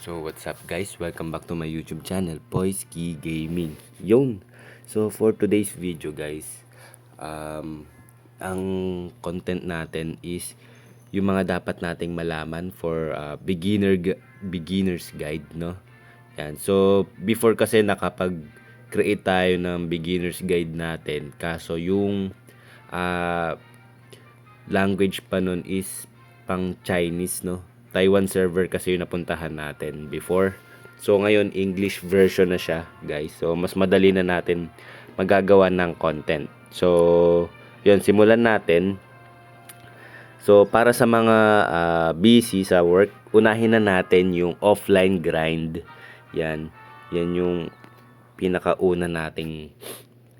So what's up guys? Welcome back to my YouTube channel, Poisky Gaming. Yun. So for today's video guys, um, ang content natin is yung mga dapat nating malaman for uh, beginner beginner's guide, no? Yan. So before kasi nakapag-create tayo ng beginner's guide natin, kaso yung uh, language pa nun is pang Chinese, no? Taiwan server kasi yung napuntahan natin before. So, ngayon, English version na siya, guys. So, mas madali na natin magagawa ng content. So, yun, simulan natin. So, para sa mga ah, busy sa work, unahin na natin yung offline grind. Yan. Yan yung pinakauna nating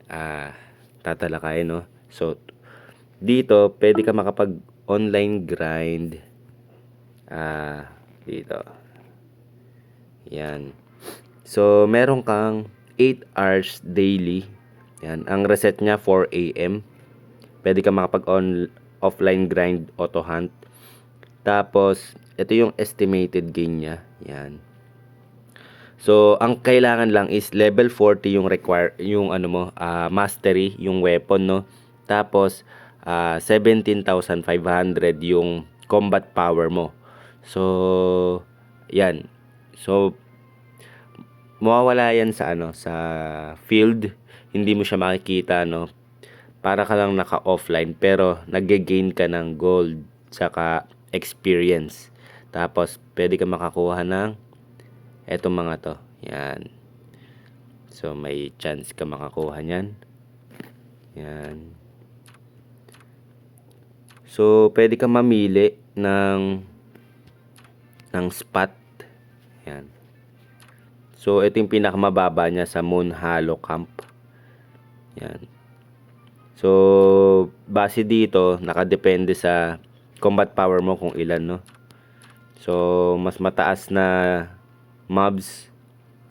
ah, tatalakayin, no? So, dito, pwede ka makapag online grind ah dito. Yan. So meron kang 8 hours daily. Yan. Ang reset niya 4 AM pwede ka makapag on offline grind auto hunt. Tapos ito yung estimated gain niya. Yan. So, ang kailangan lang is level 40 yung require yung ano mo, ah, mastery, yung weapon no. Tapos ah, 17,500 yung combat power mo. So, yan. So, mawawala yan sa ano, sa field. Hindi mo siya makikita, no. Para ka lang naka-offline pero nagge-gain ka ng gold saka experience. Tapos, pwede ka makakuha ng etong mga to. Yan. So, may chance ka makakuha niyan. Yan. So, pwede ka mamili ng ng spot. Yan. So, ito yung pinakamababa niya sa Moon Hollow Camp. Yan. So, base dito, nakadepende sa combat power mo kung ilan, no? So, mas mataas na mobs,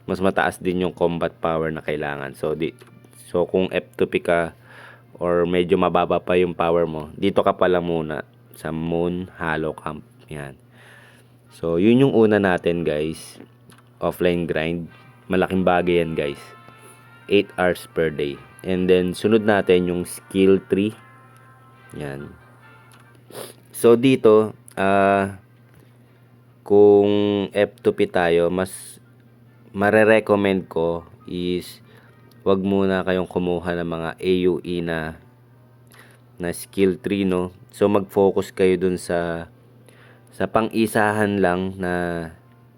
mas mataas din yung combat power na kailangan. So, di, so kung F2P ka or medyo mababa pa yung power mo, dito ka pala muna sa Moon Hollow Camp. Yan. So, yun yung una natin, guys. Offline grind. Malaking bagay yan, guys. 8 hours per day. And then, sunod natin yung skill tree. Yan. So, dito, ah, kung F2P tayo, mas mare-recommend ko is wag muna kayong kumuha ng mga AUE na na skill tree no. So mag-focus kayo dun sa sa pang-isahan lang na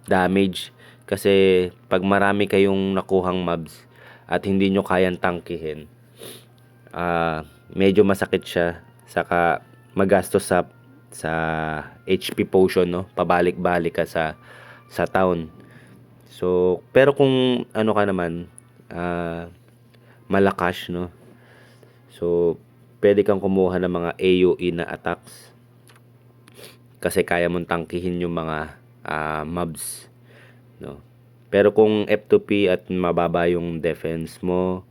damage. Kasi pag marami kayong nakuhang mobs at hindi nyo kayang tangkihin ah medyo masakit siya. Saka magastos sa sa HP potion no? Pabalik-balik ka sa sa town. So pero kung ano ka naman ah malakas no? So pwede kang kumuha ng mga AoE na attacks kasi kaya mong tangkihin yung mga ah, mobs no pero kung F2P at mababa yung defense mo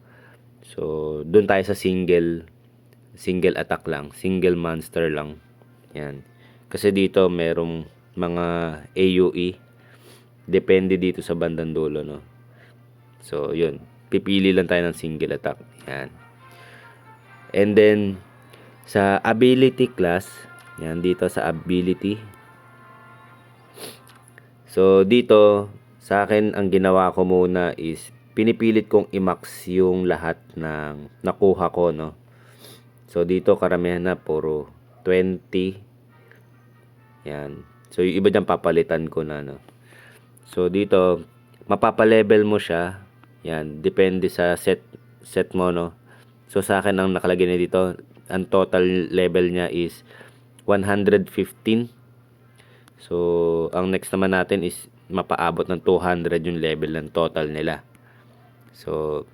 so doon tayo sa single single attack lang single monster lang yan. Kasi dito merong mga AUE. Depende dito sa bandang dulo, no. So, yun. Pipili lang tayo ng single attack. Yan. And then sa ability class, yan dito sa ability. So, dito sa akin ang ginawa ko muna is pinipilit kong i-max yung lahat ng nakuha ko, no. So, dito karamihan na puro 20. Yan. So, yung iba dyan papalitan ko na, no. So, dito, mapapalevel mo siya. Yan. Depende sa set, set mo, no. So, sa akin, ang nakalagay na dito, ang total level niya is 115. So, ang next naman natin is mapaabot ng 200 yung level ng total nila. So,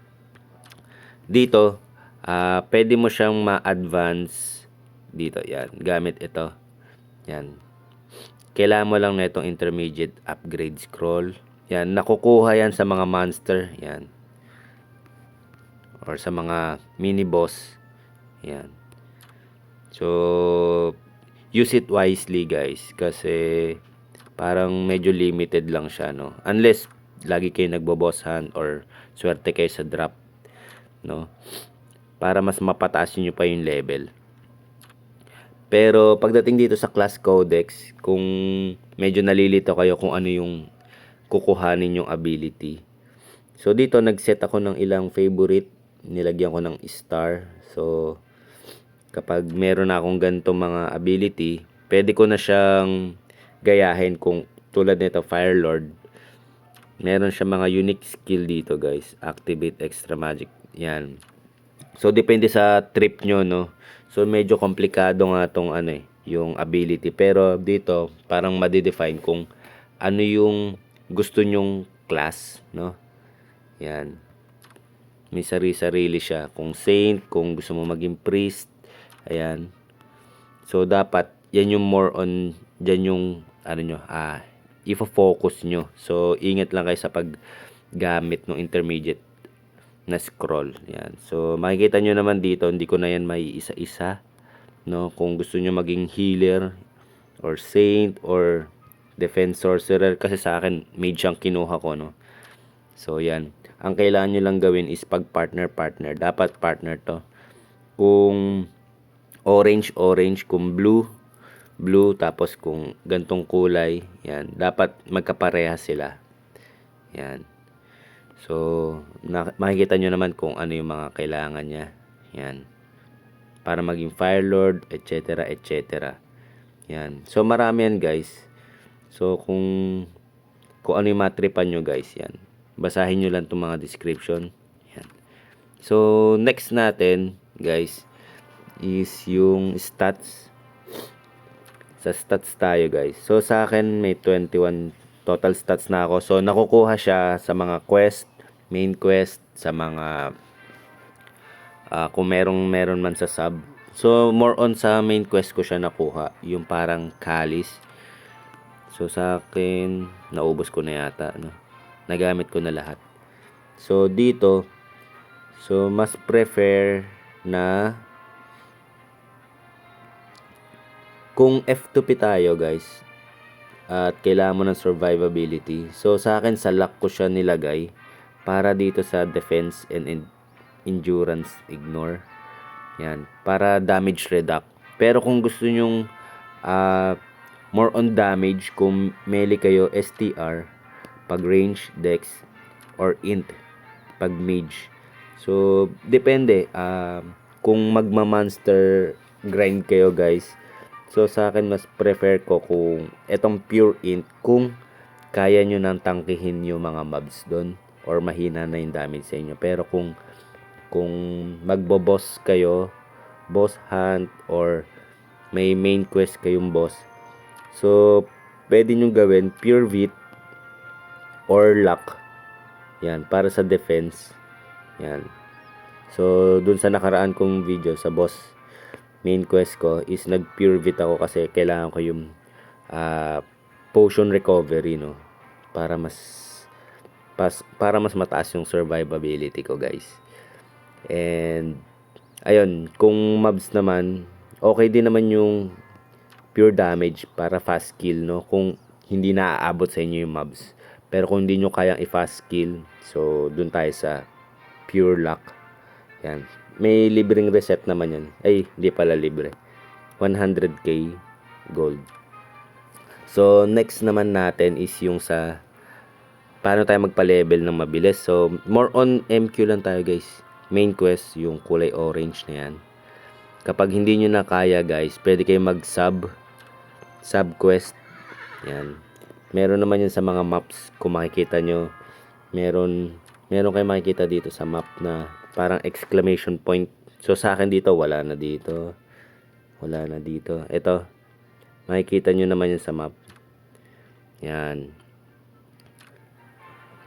dito, ah pwede mo siyang ma-advance dito. Yan, gamit ito. Yan. Kailangan mo lang na itong intermediate upgrade scroll. Yan, nakukuha yan sa mga monster. Yan. Or sa mga mini boss. Yan. So, use it wisely guys. Kasi, parang medyo limited lang siya, no? Unless lagi kayo nagbo-boss hunt or swerte kayo sa drop, no? Para mas mapataas nyo pa yung level. Pero pagdating dito sa class codex, kung medyo nalilito kayo kung ano yung kukuhanin yung ability. So dito nag-set ako ng ilang favorite, nilagyan ko ng star. So kapag meron na akong ganito mga ability, pwede ko na siyang gayahin kung tulad nito Fire Lord. Meron siya mga unique skill dito, guys. Activate extra magic. Yan. So depende sa trip nyo, no. So medyo komplikado nga tong ano eh, yung ability. Pero dito parang ma-define kung ano yung gusto nyong class, no. Yan. May sarili-sarili siya. Kung saint, kung gusto mo maging priest, ayan. So dapat yan yung more on dyan yung ano nyo, ah, ifo-focus nyo. So ingat lang kayo sa paggamit ng intermediate na scroll. Yan. So makikita nyo naman dito, hindi ko na yan may isa-isa. No, kung gusto nyo maging healer or saint or defense sorcerer kasi sa akin mage ang kinuha ko no. So yan. Ang kailangan nyo lang gawin is pag partner partner, dapat partner to. Kung orange orange, kung blue blue tapos kung gantong kulay, yan, dapat magkapareha sila. Yan. So, na, makikita nyo naman kung ano yung mga kailangan niya. Yan. Para maging Fire Lord, etc. etc. Yan. So, marami yan guys. So, kung kung ano yung matripan nyo guys, yan. Basahin nyo lang itong mga description. Yan. So, next natin, guys, is yung stats. Sa stats tayo, guys. So, sa akin, may 21 total stats na ako. So, nakukuha siya sa mga quest, main quest, sa mga ah, kung merong meron man sa sub. So, more on sa main quest ko siya nakuha. Yung parang kalis. So, sa akin, naubos ko na yata. No? Nagamit ko na lahat. So, dito, so, mas prefer na kung F2P tayo, guys, at kailangan mo ng survivability. So, sa akin, sa luck ko siya nilagay para dito sa defense and en- endurance ignore. Yan. Para damage reduct. Pero kung gusto nyong ah, more on damage, kung melee kayo, STR, pag range, dex, or int, pag mage. So, depende. ah, kung magma-monster grind kayo, guys, So sa akin mas prefer ko kung etong pure int kung kaya nyo nang tangkihin yung mga mobs doon or mahina na yung damage sa inyo. Pero kung kung magbo-boss kayo, boss hunt or may main quest kayong boss. So pwede nyo gawin pure vit or luck. Yan, para sa defense. Yan. So, dun sa nakaraan kong video sa boss main quest ko is nag pure vit ako kasi kailangan ko yung ah, potion recovery no? Para mas pas, para mas mataas yung survivability ko guys. And ayun kung mobs naman okay din naman yung pure damage para fast kill no? Kung hindi naaabot sa inyo yung mobs. Pero kung hindi nyo kayang i-fast kill so dun tayo sa pure luck. Yan may libreng reset naman yan. Ay, hindi pala libre. 100k gold. So, next naman natin is yung sa paano tayo magpa-level ng mabilis. So, more on MQ lang tayo guys. Main quest, yung kulay orange na yan. Kapag hindi nyo na kaya guys, pwede kayo mag-sub. Sub quest. Yan. Meron naman yan sa mga maps. Kung makikita nyo, meron, meron kayo makikita dito sa map na parang exclamation point. So sa akin dito wala na dito. Wala na dito. Ito. Makikita nyo naman yan sa map. Yan.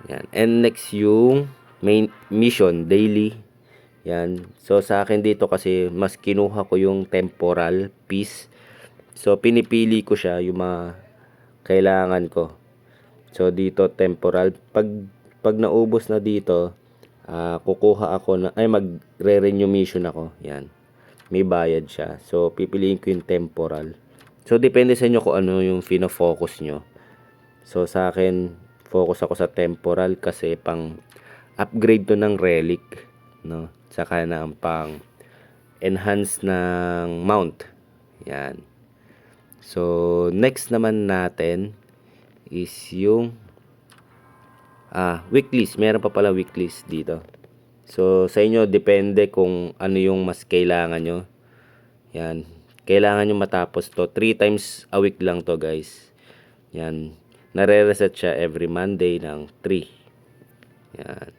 Yan. And next yung main mission daily. Yan. So sa akin dito kasi mas kinuha ko yung temporal piece. So pinipili ko siya yung mga kailangan ko. So dito temporal pag pag naubos na dito, ah, kukuha ako na ay magre-renew mission ako. Yan. May bayad siya. So pipiliin ko yung temporal. So depende sa inyo kung ano yung fino-focus nyo. So sa akin, focus ako sa temporal kasi pang upgrade to ng relic, no? Saka na ang pang enhance ng mount. Yan. So next naman natin is yung ah, weeklies. Meron pa pala weeklies dito. So sa inyo depende kung ano yung mas kailangan nyo. Yan. Kailangan nyo matapos to. 3 times a week lang to guys. Yan. Nare-reset siya every Monday ng 3. Yan.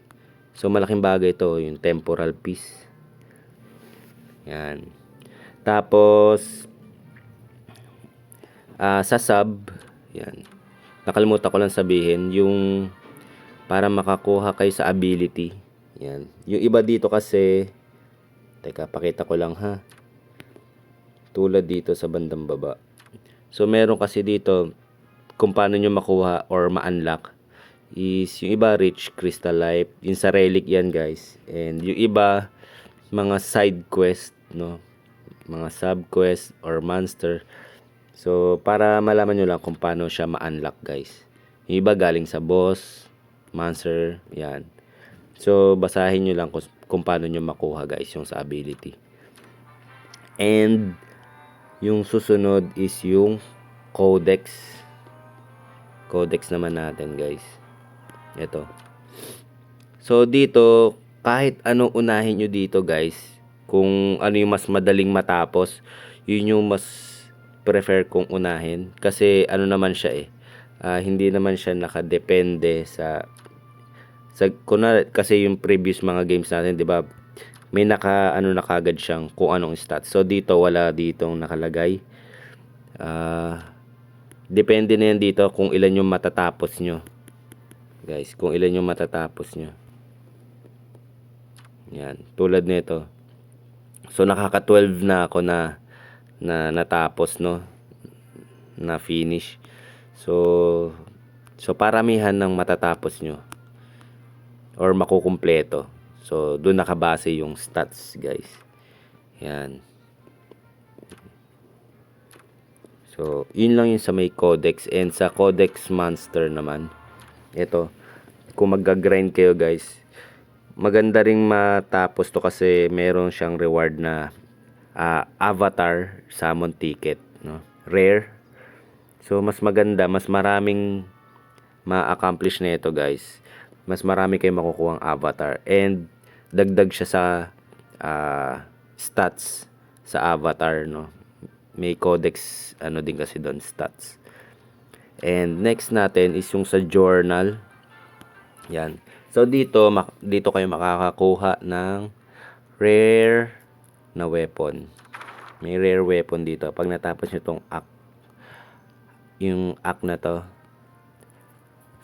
So, malaking bagay to yung temporal piece. Yan. Tapos, ah sa sub, yan. Nakalimutan ko lang sabihin, yung para makakuha kayo sa ability. Yan. Yung iba dito kasi, teka, pakita ko lang ha. Tulad dito sa bandang baba. So, meron kasi dito, kung paano nyo makuha or ma-unlock is yung iba rich crystal life yung sa relic yan guys and yung iba mga side quest no mga sub quest or monster so para malaman nyo lang kung paano siya ma-unlock guys yung iba galing sa boss monster yan. So basahin nyo lang kung, kung paano nyo makuha guys yung sa ability. And yung susunod is yung codex. Codex naman natin guys. Ito. So dito kahit ano unahin nyo dito guys kung ano yung mas madaling matapos yun yung mas prefer kong unahin. Kasi ano naman siya eh ah, hindi naman siya nakadepende sa sa kuna kasi yung previous mga games natin 'di ba may naka ano na kagad siyang kung anong stats so dito wala ditong nakalagay ah Depende na yan dito kung ilan yung matatapos nyo. Guys, kung ilan yung matatapos nyo. Yan, tulad nito. So nakaka 12 na ako na na natapos no na finish. So so paramihan ng matatapos nyo or makukumpleto. So doon nakabase yung stats, guys. Yan. So, yun lang yung sa may codex. And sa codex monster naman, ito, kung magga-grind kayo guys, maganda ring matapos to kasi meron siyang reward na ah, avatar summon ticket. No? Rare. So, mas maganda, mas maraming ma-accomplish na ito guys. Mas marami kayong makukuha avatar. And, dagdag siya sa ah, stats sa avatar, no? may codex ano din kasi doon stats and next natin is yung sa journal yan so dito dito kayo makakakuha ng rare na weapon may rare weapon dito pag natapos nyo tong act yung act na to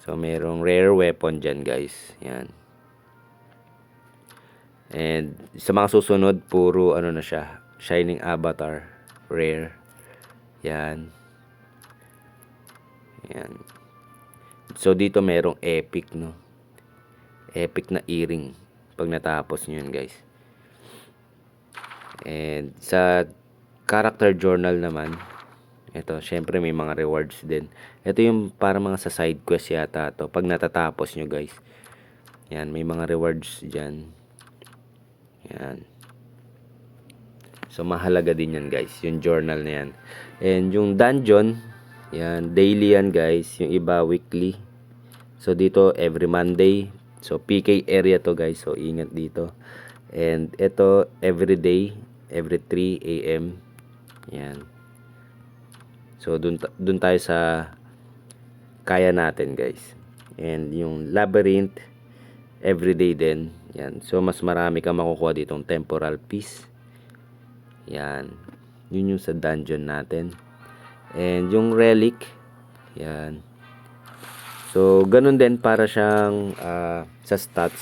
so merong rare weapon dyan guys yan and sa mga susunod puro ano na siya shining avatar rare. Yan. Yan. So, dito merong epic, no? Epic na earring. Pag natapos nyo yun, guys. And, sa character journal naman, ito, syempre may mga rewards din. Ito yung para mga sa side quest yata to. Pag natatapos nyo, guys. Yan, may mga rewards dyan. Yan. So, mahalaga din yan, guys. Yung journal na yan. And yung dungeon, yan, daily yan, guys. Yung iba, weekly. So, dito, every Monday. So, PK area to, guys. So, ingat dito. And, ito, every day, every 3 a.m. Yan. So, dun, dun tayo sa kaya natin, guys. And, yung labyrinth, everyday din. Yan. So, mas marami kang makukuha ditong temporal piece. Yan. Yun yung sa dungeon natin. And yung relic, yan. So, ganun din para siyang ah, sa stats.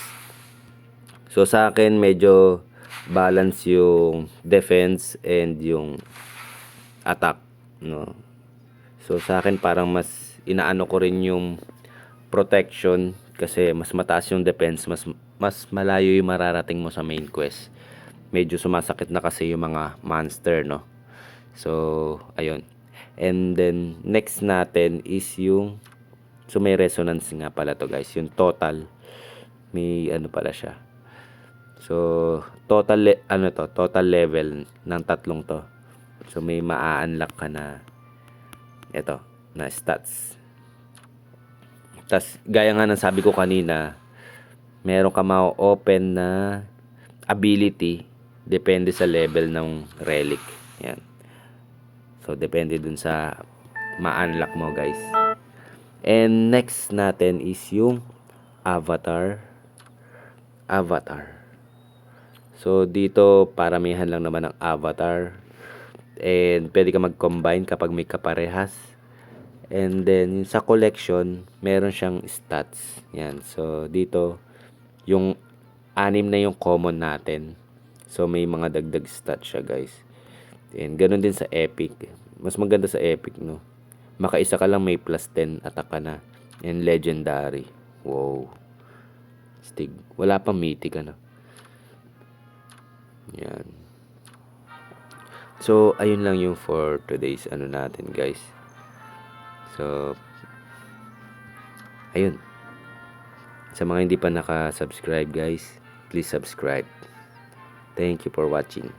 So, sa akin, medyo balance yung defense and yung attack, no? So, sa akin, parang mas inaano ko rin yung protection kasi mas mataas yung defense, mas mas malayo yung mararating mo sa main quest medyo sumasakit na kasi yung mga monster, no? So, ayun. And then, next natin is yung So may resonance nga pala to guys. Yung total may ano pala siya. So total ano to, total level ng tatlong to. So may maa-unlock ka na ito na stats. Tas gaya nga ng sabi ko kanina, meron ka ma-open na ability depende sa level ng relic. Yan. So depende dun sa ma-unlock mo guys. And next natin is yung avatar. Avatar. So dito paramihan lang naman ng avatar. And pwede ka mag-combine kapag may kaparehas. And then sa collection, meron siyang stats. Yan. So dito yung anim na yung common natin. So may mga dagdag stats siya, guys. And ganun din sa epic. Mas maganda sa epic, no. Makaisa ka lang may plus 10 attack ka na. And legendary. Wow. Stig. Wala pang mythic ano. Yan. So, ayun lang yung for today's ano natin, guys. So, ayun. Sa mga hindi pa naka-subscribe, guys, please subscribe. Thank you for watching.